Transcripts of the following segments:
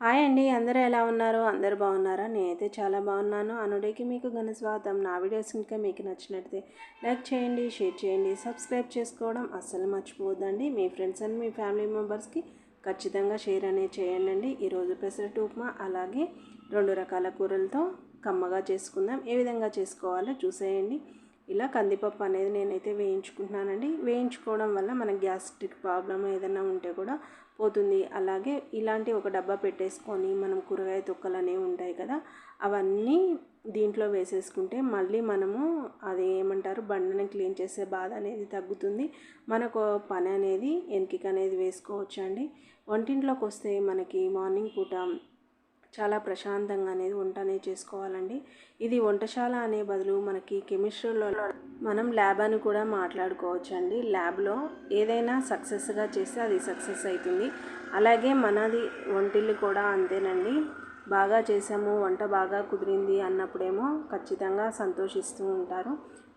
Hi అండి. అందరూ ఎలా ఉన్నారు? అందరు బాగున్నారా? నేనైతే చాలా బాగున్నాను. అనుడికి మీకు ఘన స్వాగతం. నా వీడియోస్ ఇంకా మీకు నచ్చినట్లయితే లైక్ చేయండి షేర్ చేయండి సబ్స్క్రైబ్ చేసుకోవడం అస్సలు మర్చిపోవద్దండి. మీ ఫ్రెండ్స్ అండ్ మీ ఫ్యామిలీ మెంబర్స్కి ఖచ్చితంగా షేర్ అనేది చేయండి ఈరోజు పెసరట్టు ఉప్మా అలాగే రెండు రకాల కూరలతో కమ్మగా చేసుకుందాం. ఏ విధంగా చేసుకోవాలో చూసేయండి. ఇలా కందిపప్పు అనేది నేనైతే వేయించుకుంటున్నానండి. వేయించుకోవడం వల్ల మన గ్యాస్ట్రిక్ ప్రాబ్లం ఏదైనా ఉంటే కూడా పోతుంది. అలాగే ఇలాంటి ఒక డబ్బా పెట్టేసుకొని మనం కూరగాయ తొక్కలు అనేవి ఉంటాయి కదా అవన్నీ దీంట్లో వేసేసుకుంటే మళ్ళీ మనము అది ఏమంటారు బండని క్లీన్ చేసే బాధ అనేది తగ్గుతుంది. మనకు పని అనేది ఎన్కిక అనేది వేసుకోవచ్చు అండి వంటింట్లోకి వస్తే మనకి మార్నింగ్ పూట చాలా ప్రశాంతంగా అనేది వంట అనేది చేసుకోవాలండి. ఇది వంటశాల అనే బదులు మనకి కెమిస్ట్రీలో మనం ల్యాబ్ అని కూడా మాట్లాడుకోవచ్చు అండి ల్యాబ్లో ఏదైనా సక్సెస్గా చేస్తే అది సక్సెస్ అవుతుంది అలాగే మనది వంటిల్లు కూడా అంతేనండి. బాగా చేసాము వంట బాగా కుదిరింది అన్నప్పుడేమో ఖచ్చితంగా సంతోషిస్తూ ఉంటారు.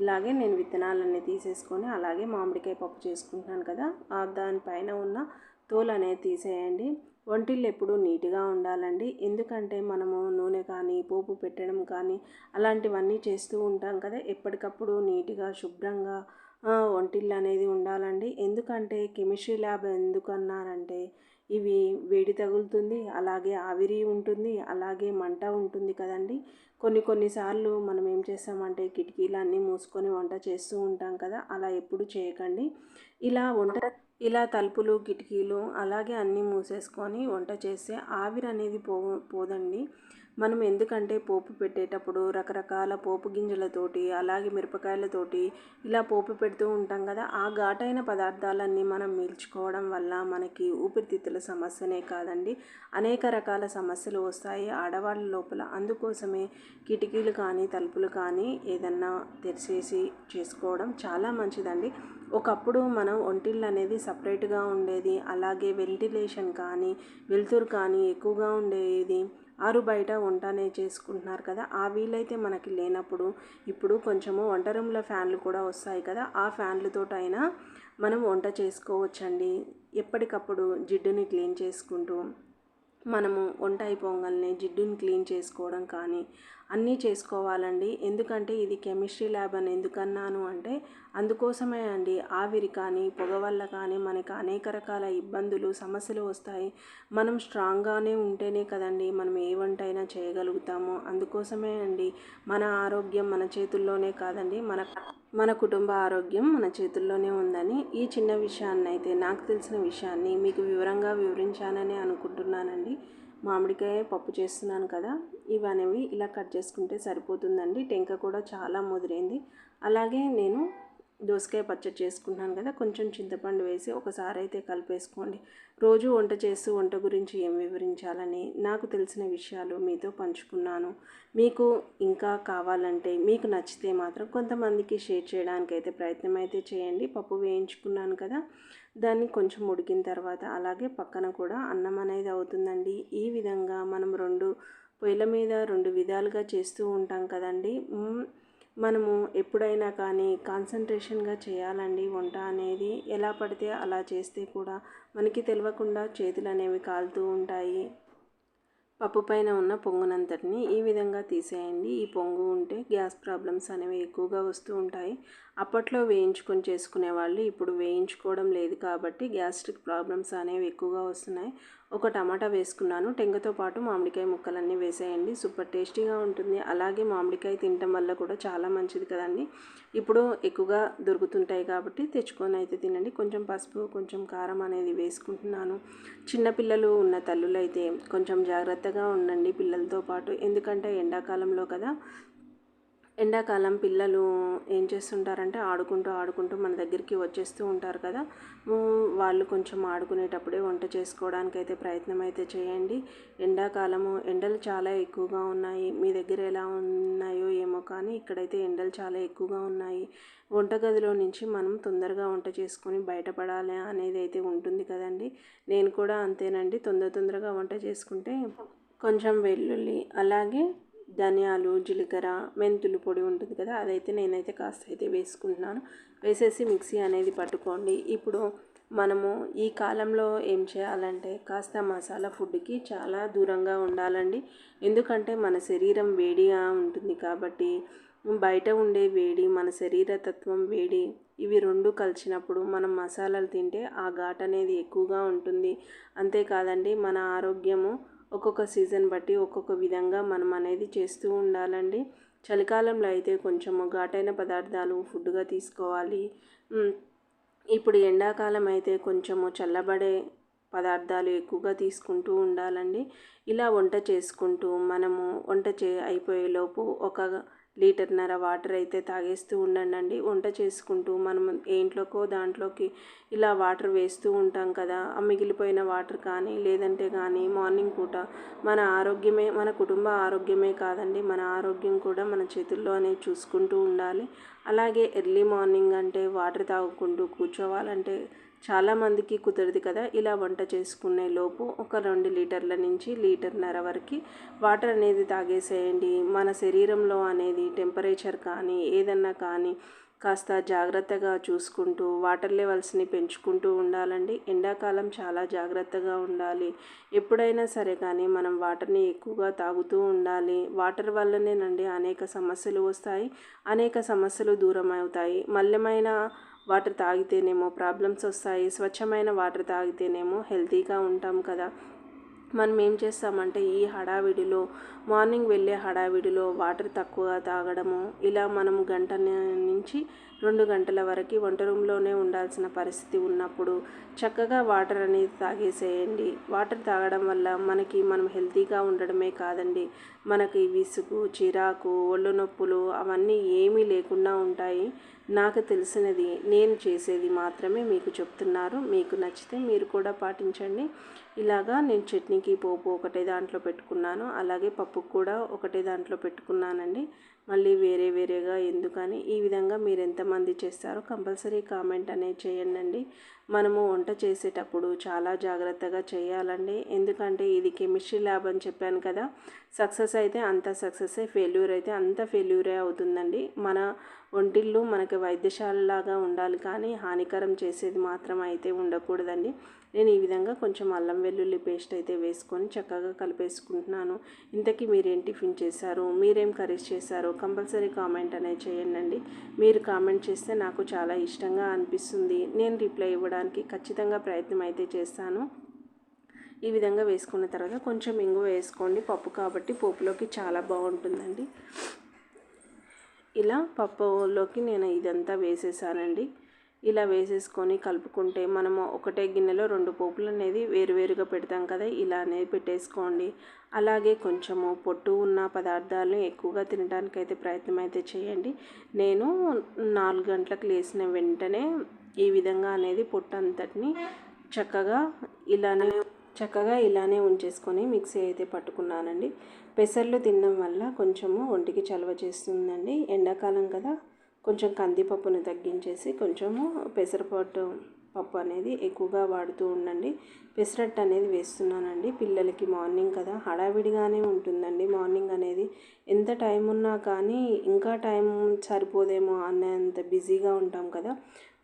ఇలాగే నేను విత్తనాలన్నీ తీసేసుకొని అలాగే మామిడికాయ పప్పు చేసుకుంటున్నాను కదా దానిపైన ఉన్న తోలు అనేది తీసేయండి. వంటిల్లు ఎప్పుడూ నీట్గా ఉండాలండి. ఎందుకంటే మనము నూనె కానీ పోపు పెట్టడం కానీ అలాంటివన్నీ చేస్తూ ఉంటాం కదా. ఎప్పటికప్పుడు నీట్గా శుభ్రంగా వంటిల్లు అనేది ఉండాలండి. ఎందుకంటే కెమిస్ట్రీ ల్యాబ్ ఎందుకన్నారంటే ఇవి వేడి తగులుతుంది అలాగే ఆవిరి ఉంటుంది అలాగే మంట ఉంటుంది కదండి. కొన్ని కొన్నిసార్లు మనం ఏం చేస్తామంటే కిటికీలు అన్నీ మూసుకొని వంట చేస్తూ ఉంటాం కదా అలా ఎప్పుడు చేయకండి. ఇలా వంట ఇలా తలుపులు కిటికీలు అలాగే అన్నీ మూసేసుకొని వంట చేస్తే ఆవిరి అనేది పో పోదండి. మనం ఎందుకంటే పోపు పెట్టేటప్పుడు రకరకాల పోపు గింజలతోటి అలాగే మిరపకాయలతోటి ఇలా పోపు పెడుతూ ఉంటాం కదా ఆ ఘాటైన పదార్థాలన్నీ మనం మీల్చుకోవడం వల్ల మనకి ఊపిరితిత్తుల సమస్యనే కాదండి. అనేక రకాల సమస్యలు వస్తాయి ఆడవాళ్ళ లోపల. అందుకోసమే కిటికీలు కానీ తలుపులు కానీ ఏదన్నా తెరిచేసి చేసుకోవడం చాలా మంచిదండి. ఒకప్పుడు మనం ఒంటిళ్ళు అనేది సపరేట్గా ఉండేది అలాగే వెంటిలేషన్ కానీ వెలుతురు కానీ ఎక్కువగా ఉండేది. ఆరు బయట వంటనే చేసుకుంటున్నారు కదా. ఆ వీలైతే మనకి లేనప్పుడు ఇప్పుడు కొంచెము వంట రూమ్లో ఫ్యాన్లు కూడా వస్తాయి కదా. ఆ ఫ్యాన్లతో అయినా మనం వంట చేసుకోవచ్చండి. ఎప్పటికప్పుడు జిడ్డుని క్లీన్ చేసుకుంటూ మనము వంట అయిపోగానే జిడ్డుని క్లీన్ చేసుకోవడం కానీ అన్నీ చేసుకోవాలండి. ఎందుకంటే ఇది కెమిస్ట్రీ ల్యాబ్ అని ఎందుకన్నాను అంటే అందుకోసమే అండి ఆవిరి కానీ పొగ వల్ల కానీ మనకి అనేక రకాల ఇబ్బందులు సమస్యలు వస్తాయి. మనం స్ట్రాంగ్గానే ఉంటేనే కదండి మనం ఏ వంట అయినా చేయగలుగుతాము. అందుకోసమే అండి మన ఆరోగ్యం మన చేతుల్లోనే కాదండి మన మన కుటుంబ ఆరోగ్యం మన చేతుల్లోనే ఉందని ఈ చిన్న విషయాన్ని అయితే నాకు తెలిసిన విషయాన్ని మీకు వివరంగా వివరించానని అనుకుంటున్నానండి. మామిడికాయ పప్పు చేస్తున్నాను కదా ఇవనేవి ఇలా కట్ చేసుకుంటే సరిపోతుందండి. టెంక కూడా చాలా ముదిరైంది. అలాగే నేను దోసకాయ పచ్చడి చేసుకుంటున్నాను కదా కొంచెం చింతపండు వేసి ఒకసారి అయితే కలిపేసుకోండి. రోజు వంట చేస్తూ వంట గురించి ఏం వివరించాలని నాకు తెలిసిన విషయాలు మీతో పంచుకున్నాను. మీకు ఇంకా కావాలంటే మీకు నచ్చితే మాత్రం కొంతమందికి షేర్ చేయడానికి అయితే ప్రయత్నం అయితే చేయండి. పప్పు వేయించుకున్నాను కదా దాన్ని కొంచెం ఉడికిన తర్వాత అలాగే పక్కన కూడా అన్నం అనేది అవుతుందండి. ఈ విధంగా మనం రెండు పొయ్యిల మీద రెండు విధాలుగా చేస్తూ ఉంటాం కదండి. మనము ఎప్పుడైనా కానీ కాన్సన్ట్రేషన్గా చేయాలండి వంట అనేది. ఎలా పడితే అలా చేస్తే కూడా మనకి తెలియకుండా చేతులు అనేవి కాలుతూ ఉంటాయి. పప్పు పైన ఉన్న పొంగునంతటిని ఈ విధంగా తీసేయండి. ఈ పొంగు ఉంటే గ్యాస్ ప్రాబ్లమ్స్ అనేవి ఎక్కువగా వస్తూ ఉంటాయి. అప్పట్లో వేయించుకొని చేసుకునే వాళ్ళు ఇప్పుడు వేయించుకోవడం లేదు కాబట్టి గ్యాస్ట్రిక్ ప్రాబ్లమ్స్ అనేవి ఎక్కువగా వస్తున్నాయి. ఒక టమాటా వేసుకున్నాను. టెంగతో పాటు మామిడికాయ ముక్కలన్నీ వేసేయండి. సూపర్ టేస్టీగా ఉంటుంది. అలాగే మామిడికాయ తినటం వల్ల కూడా చాలా మంచిది కదండి. ఇప్పుడు ఎక్కువగా దొరుకుతుంటాయి కాబట్టి తెచ్చుకొని అయితే తినండి. కొంచెం పసుపు కొంచెం కారం అనేది వేసుకుంటున్నాను. చిన్నపిల్లలు ఉన్న తల్లులైతే కొంచెం జాగ్రత్తగా ఉండండి పిల్లలతో పాటు. ఎందుకంటే ఎండాకాలంలో కదా ఎండాకాలం పిల్లలు ఏం చేస్తుంటారంటే ఆడుకుంటూ ఆడుకుంటూ మన దగ్గరికి వచ్చేస్తూ ఉంటారు కదా. వాళ్ళు కొంచెం ఆడుకునేటప్పుడే వంట చేసుకోవడానికి అయితే ప్రయత్నం అయితే చేయండి. ఎండాకాలము ఎండలు చాలా ఎక్కువగా ఉన్నాయి. మీ దగ్గర ఎలా ఉన్నాయో ఏమో కానీ ఇక్కడైతే ఎండలు చాలా ఎక్కువగా ఉన్నాయి. వంటగదిలో నుంచి మనం తొందరగా వంట చేసుకొని బయటపడాలి అనేది అయితే ఉంటుంది కదండి. నేను కూడా అంతేనండి. తొందర తొందరగా వంట చేసుకుంటే కొంచెం వెల్లుల్లి అలాగే ధనియాలు జీలకర్ర మెంతులు పొడి ఉంటుంది కదా అదైతే నేనైతే కాస్త అయితే వేసుకుంటున్నాను. వేసేసి మిక్సీ అనేది పట్టుకోండి. ఇప్పుడు మనము ఈ కాలంలో ఏం చేయాలంటే కాస్త మసాలా ఫుడ్కి చాలా దూరంగా ఉండాలండి. ఎందుకంటే మన శరీరం వేడిగా ఉంటుంది కాబట్టి బయట ఉండే వేడి మన శరీర తత్వం వేడి ఇవి రెండు కలిసినప్పుడు మనం మసాలాలు తింటే ఆ ఘాట్ అనేది ఎక్కువగా ఉంటుంది. అంతేకాదండి మన ఆరోగ్యము ఒక్కొక్క సీజన్ బట్టి ఒక్కొక్క విధంగా మనం అనేది చేస్తూ ఉండాలండి. చలికాలంలో అయితే కొంచెము ఘాటైన పదార్థాలు ఫుడ్గా తీసుకోవాలి. ఇప్పుడు ఎండాకాలం అయితే కొంచెము చల్లబడే పదార్థాలు ఎక్కువగా తీసుకుంటూ ఉండాలండి. ఇలా వంట చేసుకుంటూ మనము వంట చే అయిపోయేలోపు ఒక లీటర్నర వాటర్ అయితే తాగేస్తూ ఉండండి వంట చేసుకుంటూ మనం ఏంట్లోకో దాంట్లోకి ఇలా వాటర్ వేస్తూ ఉంటాం కదా. ఆ మిగిలిపోయిన వాటర్ కానీ లేదంటే కానీ మార్నింగ్ పూట మన ఆరోగ్యమే మన కుటుంబ ఆరోగ్యమే కాదండి. మన ఆరోగ్యం కూడా మన చేతుల్లోనే చూసుకుంటూ ఉండాలి. అలాగే ఎర్లీ మార్నింగ్ అంటే వాటర్ తాగుకుంటూ కూర్చోవాలంటే చాలామందికి కుదరదు కదా. ఇలా వంట చేసుకునే లోపు ఒక రెండు లీటర్ల నుంచి లీటర్న్నర వరకు వాటర్ అనేది తాగేసేయండి. మన శరీరంలో అనేది టెంపరేచర్ కానీ ఏదన్నా కానీ కాస్త జాగ్రత్తగా చూసుకుంటూ వాటర్ లెవెల్స్ని పెంచుకుంటూ ఉండాలండి. ఎండాకాలం చాలా జాగ్రత్తగా ఉండాలి. ఎప్పుడైనా సరే కానీ మనం వాటర్ని ఎక్కువగా తాగుతూ ఉండాలి. వాటర్ వల్లనేనండి అనేక సమస్యలు వస్తాయి. అనేక సమస్యలు దూరం అవుతాయి మల్లెమైన వాటర్ తాగితేనేమో ప్రాబ్లమ్స్ వస్తాయి స్వచ్ఛమైన వాటర్ తాగితేనేమో హెల్తీగా ఉంటాం కదా. మనం ఏం చేస్తామంటే ఈ హడావిడిలో మార్నింగ్ వెళ్ళే హడావిడిలో వాటర్ తక్కువగా తాగడము ఇలా మనం గంట నుంచి రెండు గంటల వరకు వంట రూమ్లోనే ఉండాల్సిన పరిస్థితి ఉన్నప్పుడు చక్కగా వాటర్ అనేది తాగేసేయండి. వాటర్ తాగడం వల్ల మనకి మనం హెల్తీగా ఉండడమే కాదండి. మనకి విసుగు చిరాకు ఒళ్ళు నొప్పులు అవన్నీ ఏమీ లేకుండా ఉంటాయి. నాకు తెలిసినది నేను చేసేది మాత్రమే మీకు చెప్తున్నారు. మీకు నచ్చితే మీరు కూడా పాటించండి. ఇలాగా నేను చట్నీకి పోపు ఒకటే దాంట్లో పెట్టుకున్నాను. అలాగే పప్పుకు కూడా ఒకటే దాంట్లో పెట్టుకున్నానండి. మళ్ళీ వేరే వేరేగా ఎందుకని ఈ విధంగా మీరు ఎంతమంది చేస్తారో కంపల్సరీ కామెంట్ అనేది చేయండి మనము వంట చేసేటప్పుడు చాలా జాగ్రత్తగా చేయాలండి. ఎందుకంటే ఇది కెమిస్ట్రీ ల్యాబ్ అని చెప్పాను కదా సక్సెస్ అయితే అంత సక్సెస్ ఫెయిల్యూర్ అయితే అంత ఫెయిల్యూరే అవుతుందండి. మన ఒంటిళ్ళు మనకి వైద్యశాలలాగా ఉండాలి కానీ హానికరం చేసేది మాత్రం అయితే ఉండకూడదండి. నేను ఈ విధంగా కొంచెం అల్లం వెల్లుల్లి పేస్ట్ అయితే వేసుకొని చక్కగా కలిపేసుకుంటున్నాను. ఇంతకీ మీరేం టిఫిన్ చేశారు? మీరేం కర్రీస్ చేశారు? కంపల్సరీ కామెంట్ అనేది చేయండి. మీరు కామెంట్ చేస్తే నాకు చాలా ఇష్టంగా అనిపిస్తుంది. నేను రిప్లై ఇవ్వడానికి ఖచ్చితంగా ప్రయత్నం అయితే చేస్తాను. ఈ విధంగా వేసుకున్న తర్వాత కొంచెం ఇంగు వేసుకోండి. పప్పు కాబట్టి పోపులోకి చాలా బాగుంటుందండి. ఇలా పప్పులోకి నేను ఇదంతా వేసేసానండి. ఇలా వేసేసుకొని కలుపుకుంటే మనము ఒకటే గిన్నెలో రెండు పోపులు అనేది వేరువేరుగా పెడతాం కదా ఇలా అనేది పెట్టేసుకోండి. అలాగే కొంచెము పొట్టు ఉన్న పదార్థాలను ఎక్కువగా తినడానికి అయితే ప్రయత్నం అయితే చేయండి. నేను నాలుగు గంటలకు లేచిన వెంటనే ఈ విధంగా అనేది పొట్టు అంతటిని చక్కగా ఇలానే చక్కగా ఇలానే ఉంచేసుకొని మిక్సీ అయితే పట్టుకున్నానండి. పెసర్లు తినడం వల్ల కొంచెము ఒంటికి చలవ చేస్తుందండి. ఎండాకాలం కదా కొంచెం కందిపప్పును తగ్గించేసి కొంచెము పెసరపట్టు పప్పు అనేది ఎక్కువగా వాడుతూ ఉండండి. పెసరట్టు అనేది వేస్తున్నానండి. పిల్లలకి మార్నింగ్ కదా హడావిడిగానే ఉంటుందండి. మార్నింగ్ అనేది ఎంత టైం ఉన్నా కానీ ఇంకా టైం సరిపోదేమో అన్నంత బిజీగా ఉంటాం కదా.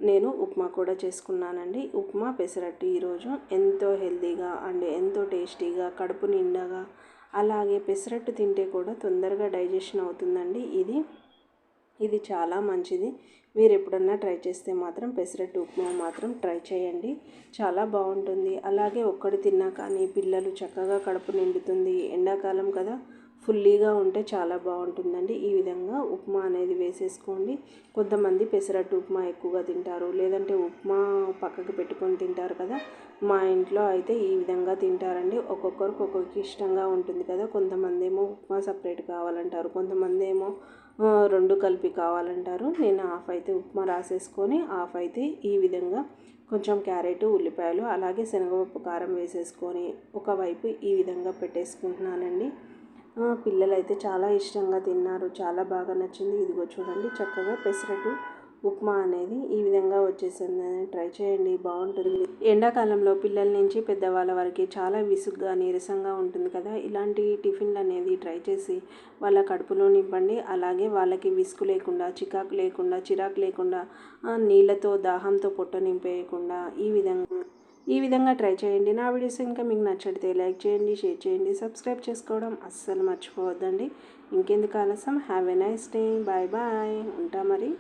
నేను ఉప్మా కూడా చేసుకున్నానండి. ఉప్మా పెసరట్టు ఈరోజు ఎంతో హెల్తీగా అండ్ ఎంతో టేస్టీగా కడుపు నిండగా అలాగే పెసరట్టు తింటే కూడా తొందరగా డైజెషన్ అవుతుందండి. ఇది ఇది చాలా మంచిది. మీరు ఎప్పుడన్నా ట్రై చేస్తే మాత్రం పెసరట్టు ఉప్మా మాత్రం ట్రై చేయండి. చాలా బాగుంటుంది. అలాగే ఒక్కడి తిన్నా కానీ పిల్లలు చక్కగా కడుపు నిండుతుంది. ఎండాకాలం కదా ఫుల్లీగా ఉంటే చాలా బాగుంటుందండి. ఈ విధంగా ఉప్మా అనేది వేసేసుకోండి. కొంతమంది పెసరట్టు ఉప్మా ఎక్కువగా తింటారు. లేదంటే ఉప్మా పక్కకి పెట్టుకొని తింటారు కదా మా ఇంట్లో అయితే ఈ విధంగా తింటారండి. ఒక్కొక్కరికి ఒక్కొక్కరికి ఇష్టంగా ఉంటుంది కదా. కొంతమంది ఏమో ఉప్మా సపరేట్ కావాలంటారు. కొంతమంది ఏమో రెండు కలిపి కావాలంటారు. నేను హాఫ్ అయితే ఉప్మా రాసేసుకొని హాఫ్ అయితే ఈ విధంగా కొంచెం క్యారెట్ ఉల్లిపాయలు అలాగే శనగపప్పు కారం వేసేసుకొని ఒకవైపు ఈ విధంగా పెట్టేసుకుంటున్నానండి. పిల్లలు అయితే చాలా ఇష్టంగా తిన్నారు. చాలా బాగా నచ్చింది. ఇదిగో చూడండి చక్కగా పెసరట్టు ఉప్మా అనేది ఈ విధంగా వచ్చేసింది. ట్రై చేయండి బాగుంటుంది. ఎండాకాలంలో పిల్లల నుంచి పెద్దవాళ్ళ వరకు చాలా విసుగ్గా నీరసంగా ఉంటుంది కదా. ఇలాంటి టిఫిన్లు అనేది ట్రై చేసి వాళ్ళ కడుపులో నింపండి అలాగే వాళ్ళకి విసుగు లేకుండా చికాకు లేకుండా చిరాకు లేకుండా నీళ్ళతో దాహంతో పొట్ట నింపేయకుండా ఈ విధంగా ఈ విధంగా ట్రై చేయండి. నా వీడియోస్ ఇంకా మీకు నచ్చితే లైక్ చేయండి షేర్ చేయండి సబ్స్క్రైబ్ చేసుకోవడం అస్సలు మర్చిపోవద్దండి. ఇంకెందుకు ఆలస్యం? Have a nice day. Bye bye. ఉంటా మరి.